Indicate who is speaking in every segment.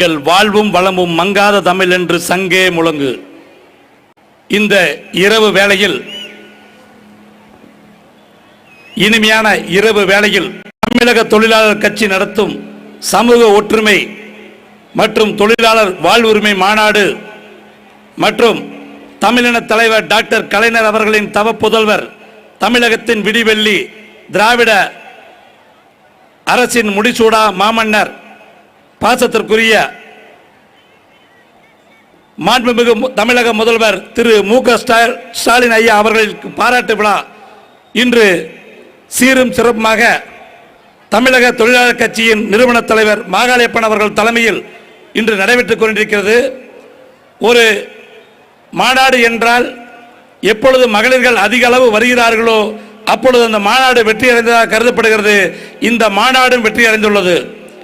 Speaker 1: எங்கள் வாழ்வும் வளமும் மங்காத தமிழ் என்று சங்கே முழங்கு. இந்த இரவு வேளையில் இனிமையான இரவு வேளையில் தமிழக தொழிலாளர் கட்சி நடத்தும் சமூக ஒற்றுமை மற்றும் தொழிலாளர் வாழ்வுரிமை மாநாடு மற்றும் தமிழின தலைவர் டாக்டர் கலைஞர் அவர்களின் தவ புதல்வர் தமிழகத்தின் விடிவெள்ளி திராவிட அரசின் முடிசூடா மாமன்னர் பாசத்திற்குரிய மாண்புமிகு தமிழக முதல்வர் திரு மு க ஸ்டாலின் ஐயா அவர்களுக்கு பாராட்டு விழா இன்று சீரும் சிறப்புமாக தமிழக தொழிலாளர் கட்சியின் நிறுவன தலைவர் மாகாளியப்பன் அவர்கள் தலைமையில் இன்று நடைபெற்றுக் கொண்டிருக்கிறது. ஒரு மாநாடு என்றால் எப்பொழுது மகளிர்கள் அதிக அளவு வருகிறார்களோ அப்பொழுது அந்த மாநாடு வெற்றி அடைந்ததாக கருதப்படுகிறது. இந்த மாநாடும் வெற்றி அடைந்துள்ளது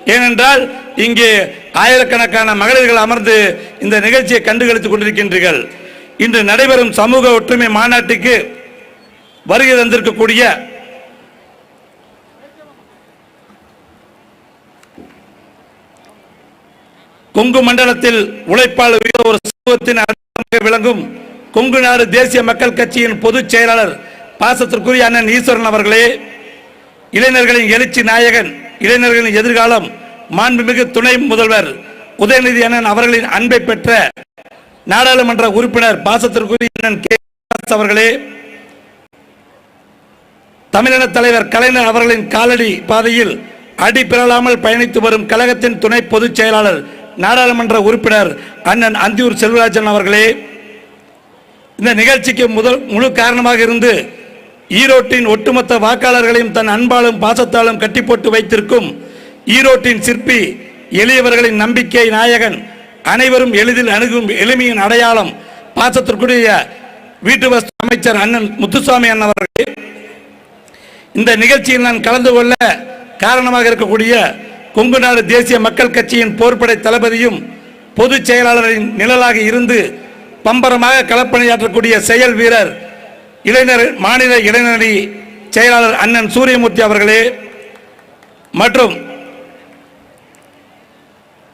Speaker 1: ஏனென்றால் இங்கே ஆயிரக்கணக்கான மகளிர்கள் அமர்ந்து இந்த நிகழ்ச்சியை கண்டுகளித்துக் கொண்டிருக்கின்றீர்கள். இன்று நடைபெறும் சமூக ஒற்றுமை மாநாட்டுக்கு வருகை தந்திருக்கக்கூடிய கொங்கு மண்டலத்தில் உழைப்பாளர் ஒரு சமூகத்தின் விளங்கும் கொங்கு நாடு தேசிய மக்கள் கட்சியின் பொதுச் செயலாளர் பாசத்திற்குரிய அண்ணன் ஈஸ்வரன் அவர்களே இளைஞர்களின் எழுச்சி நாயகன் இளைஞர்களின் எதிர்காலம் மாண்புமிகு துணை முதல்வர் உதயநிதி அண்ணன் அவர்களின் அன்பை பெற்ற நாடாளுமன்ற உறுப்பினர் பாசத்திற்குரிய கே. அவர்களே தமிழின தலைவர் கலைஞர் அவர்களின் காலடி பாதையில் அடிபிறலாமல் பயணித்து வரும் கழகத்தின் துணை பொதுச் செயலாளர் நாடாளுமன்ற உறுப்பினர் அண்ணன் அந்தியூர் செல்வராஜன் அவர்களே இந்த நிகழ்ச்சிக்கு முதல் முழு காரணமாக இருந்து ஈரோட்டின் ஒட்டுமொத்த வாக்காளர்களையும் தன் அன்பாலும் பாசத்தாலும் கட்டி போட்டு வைத்திருக்கும் ஈரோட்டின் சிற்பி எளியவர்களின் நம்பிக்கை நாயகன் அனைவரும் எளிதில் அணுகும் எளிமையின் அடையாளம் பாசத்திற்குரிய வீட்டு வசதி அமைச்சர் அண்ணன் முத்துசாமி அண்ணன் அவர்களே. இந்த நிகழ்ச்சியில் நான் கலந்து கொள்ள காரணமாக இருக்கக்கூடிய கொங்கு நாடு தேசிய மக்கள் கட்சியின் போர்ப்படை தளபதியும் பொதுச் செயலாளரின் நிழலாக இருந்து பம்பரமாக களப்பணியாற்றக்கூடிய செயல் வீரர் இளைஞர் மாநில இளைஞரணி செயலாளர் அண்ணன் சூரியமூர்த்தி அவர்களே மற்றும்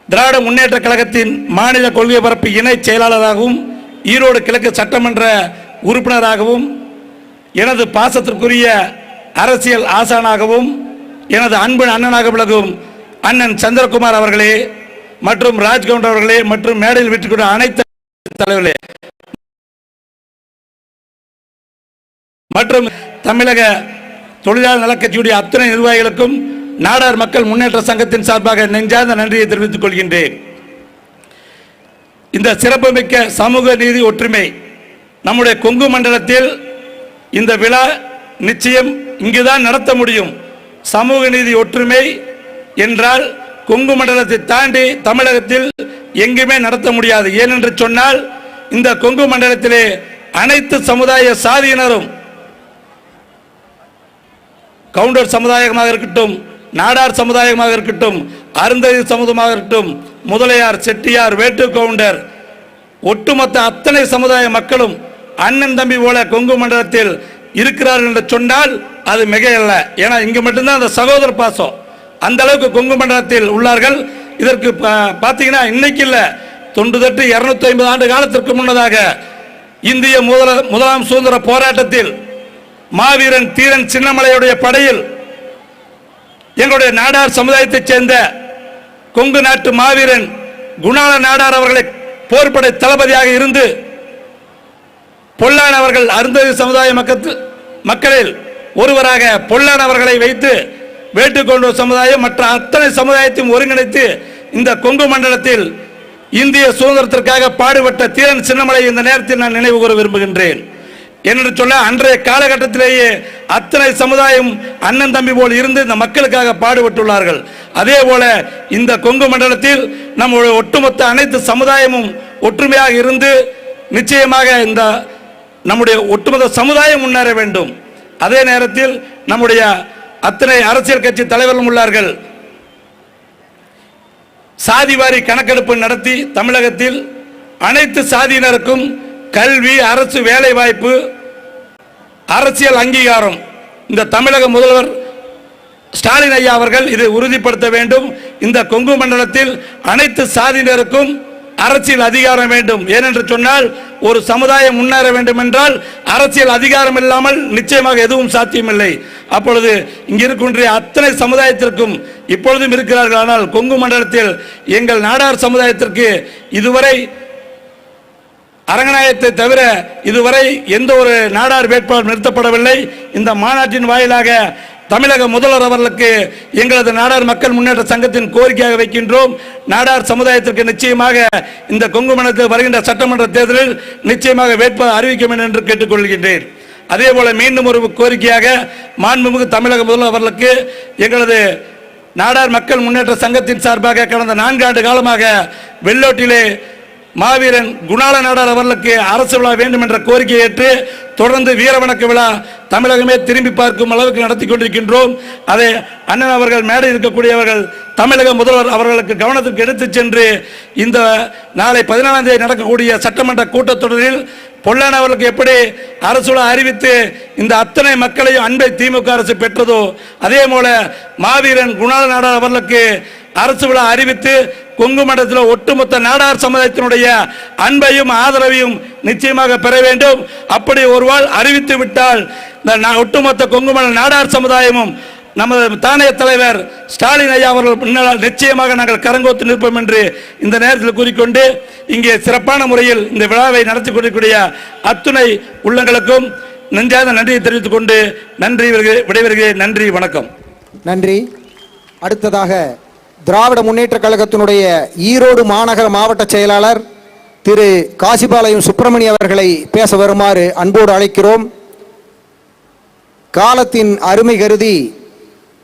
Speaker 1: திராவிட முன்னேற்ற கழகத்தின் மாநில கொள்கை பரப்பு இணை செயலாளராகவும் ஈரோடு கிழக்கு சட்டமன்ற உறுப்பினராகவும் எனது பாசத்திற்குரிய அரசியல் ஆசானாகவும் எனது அன்பு அண்ணனாக விளங்கும் அண்ணன் சந்திரகுமார் அவர்களே மற்றும் ராஜ்கவுண்ட் அவர்களே மற்றும் மேடையில் விட்டுக்கொண்ட அனைத்து தலைவர்களே மற்றும் தமிழக தொழிலாளர் நலக்கட்சியுடைய அத்தனை நிர்வாகிகளுக்கும் நாடார் மக்கள் முன்னேற்ற சங்கத்தின் சார்பாக நெஞ்சார்ந்த நன்றியை தெரிவித்துக் கொள்கின்றேன். இந்த சிறப்புமிக்க சமூக நீதி ஒற்றுமை நம்முடைய கொங்கு மண்டலத்தில் இந்த விழா நிச்சயம் இங்குதான் நடத்த முடியும். சமூக நீதி ஒற்றுமை என்றால் கொங்கு மண்டலத்தை தாண்டி தமிழகத்தில் எங்குமே நடத்த முடியாது. ஏனென்று சொன்னால் இந்த கொங்கு மண்டலத்திலே அனைத்து சமுதாய சாதியினரும் கவுண்டர் சமுதாயமாக இருக்கட்டும் நாடார் சமுதாயமாக இருக்கட்டும் அருந்ததி சமுதாயமாக இருக்கட்டும் முதலையார் செட்டியார் வேட்டு கவுண்டர் ஒட்டுமொத்த அத்தனை சமுதாய மக்களும் அண்ணன் தம்பி போல கொங்கு மண்டலத்தில் இருக்கிறார்கள் என்று சொன்னால் அது மிகையல்ல. ஏன்னா இங்கே மட்டும்தான் அந்த சகோதர பாசம். அந்த அளவுக்கு கொங்கு மண்டலத்தில் உள்ளார்கள். இதற்கு பா- பார்த்தீங்கன்னா இன்னைக்கு இல்லை. தொன்று இரநூத்தி ஐம்பது ஆண்டு காலத்திற்கு முன்னதாக இந்திய முதல முதலாம் சுதந்திர போராட்டத்தில் மாவீரன் தீரன் சின்னமலையுடைய படையில் எங்களுடைய நாடார் சமுதாயத்தைச் சேர்ந்த கொங்கு நாட்டு மாவீரன் குணால நாடார் அவர்களை போர்ப்படை தளபதியாக இருந்து பொல்லான் அவர்கள் அருந்ததி சமுதாய மக்கத்து மக்களில் ஒருவராக பொல்லான் அவர்களை வைத்து வேட்டுக்கொண்ட சமுதாயம் மற்ற அத்தனை சமுதாயத்தையும் ஒருங்கிணைத்து இந்த கொங்கு மண்டலத்தில் இந்திய சுதந்திரத்திற்காக பாடுபட்ட தீரன் சின்னமலை இந்த நேரத்தில் நான் நினைவு கூற விரும்புகின்றேன். என்று சொல்ல அன்றைய காலகட்டத்திலேயே அத்தனை சமுதாயம் அண்ணன் தம்பி போல் இருந்து இந்த மக்களுக்காக பாடுபட்டுள்ளார்கள். அதே போல இந்த கொங்கு மண்டலத்தில் நம்முடைய ஒட்டுமொத்த அனைத்து சமுதாயமும் ஒற்றுமையாக இருந்து நிச்சயமாக இந்த நம்முடைய ஒட்டுமொத்த சமுதாயம் முன்னேற வேண்டும். அதே நேரத்தில் நம்முடைய அத்தனை அரசியல் கட்சி தலைவர்களும் உள்ளார்கள். சாதிவாரி கணக்கெடுப்பு நடத்தி தமிழகத்தில் அனைத்து சாதியினருக்கும் கல்வி அரசு வேலை வாய்ப்பு அரசியல் அங்கீகாரம். இந்த தமிழக முதல்வர் ஸ்டாலின் ஐயா அவர்கள் இதை உறுதிப்படுத்த வேண்டும். இந்த கொங்கு மண்டலத்தில் அனைத்து சாதியினருக்கும் அரசியல் அதிகாரம் வேண்டும். ஏனென்று சொன்னால் ஒரு சமுதாயம் முன்னேற வேண்டும் என்றால் அரசியல் அதிகாரம் இல்லாமல் நிச்சயமாக எதுவும் சாத்தியமில்லை. அப்பொழுது இங்கிருக்கின்ற அத்தனை சமுதாயத்திற்கும் இப்பொழுதும் இருக்கிறார்கள். ஆனால் கொங்கு மண்டலத்தில் எங்கள் நாடார் சமுதாயத்திற்கு இதுவரை அரங்கநாயகத்தை தவிர இதுவரை எந்த ஒரு நாடார் வேட்பாளர் நிறுத்தப்படவில்லை. இந்த மாநாட்டின் வாயிலாக தமிழக முதல்வர் அவர்களுக்கு எங்களது நாடார் மக்கள் முன்னேற்ற சங்கத்தின் கோரிக்கையாக வைக்கின்றோம். நாடார் சமுதாயத்திற்கு நிச்சயமாக இந்த கொங்கு மண்டலத்தில் வருகின்ற சட்டமன்ற தேர்தலில் நிச்சயமாக வேட்பாளர் அறிவிக்க வேண்டும் என்று கேட்டுக்கொள்கின்றேன். அதே போல மீண்டும் ஒரு கோரிக்கையாக மாண்புமிகு தமிழக முதல்வர் அவர்களுக்கு எங்களது நாடார் மக்கள் முன்னேற்ற சங்கத்தின் சார்பாக கடந்த நான்காண்டு காலமாக வெள்ளோட்டிலே மாவீரன் குணால நாடார் அவர்களுக்கு அரசு விழா வேண்டும் என்ற கோரிக்கையை ஏற்று தொடர்ந்து வீரவணக்க விழா தமிழகமே திரும்பி பார்க்கும் அளவுக்கு நடத்தி கொண்டிருக்கின்றோம். அதை அண்ணன் அவர்கள் மேடை இருக்கக்கூடியவர்கள் தமிழக முதல்வர் அவர்களுக்கு கவனத்திற்கு எடுத்துச் சென்று இந்த நாளை பதினாலாம் தேதி நடக்கக்கூடிய சட்டமன்ற கூட்டத்தொடரில் பொல்லான் அவர்களுக்கு எப்படி அரசுல அறிவித்து இந்த அத்தனை மக்களையும் அன்பை திமுக அரசு பெற்றதோ அதே போல மாவீரன் குணால நாடார் அவர்களுக்கு அரசு விழா அறிவித்து கொங்கு மண்டலத்தில் ஒட்டுமொத்த நாடார் சமுதாயத்தினுடைய அன்பையும் ஆதரவையும் நிச்சயமாக பெற வேண்டும். அப்படி ஒருவாள் அறிவித்து விட்டால் இந்த ஒட்டுமொத்த கொங்கு மண்டல நாடார் சமுதாயமும் நமது தானைய தலைவர் ஸ்டாலின் ஐயா அவர்கள் முன்னால் நிச்சயமாக நாங்கள் கரங்கோத்து நிற்போம் என்று இந்த நேரத்தில் கூறிக்கொண்டு இங்கே சிறப்பான முறையில் இந்த விழாவை நடத்தி கொண்டிருக்கூடிய அத்துணை உள்ளங்களுக்கும் நெஞ்சாத நன்றியை தெரிவித்துக் கொண்டு நன்றி விடைபெறுகிறேன். நன்றி வணக்கம்.
Speaker 2: நன்றி. அடுத்ததாக திராவிட முன்னேற்ற கழகத்தினுடைய ஈரோடு மாநகர மாவட்ட செயலாளர் திரு காசிபாளையம் சுப்பிரமணி அவர்களை பேச வருமாறு அன்போடு அழைக்கிறோம். காலத்தின் அருமை கருதி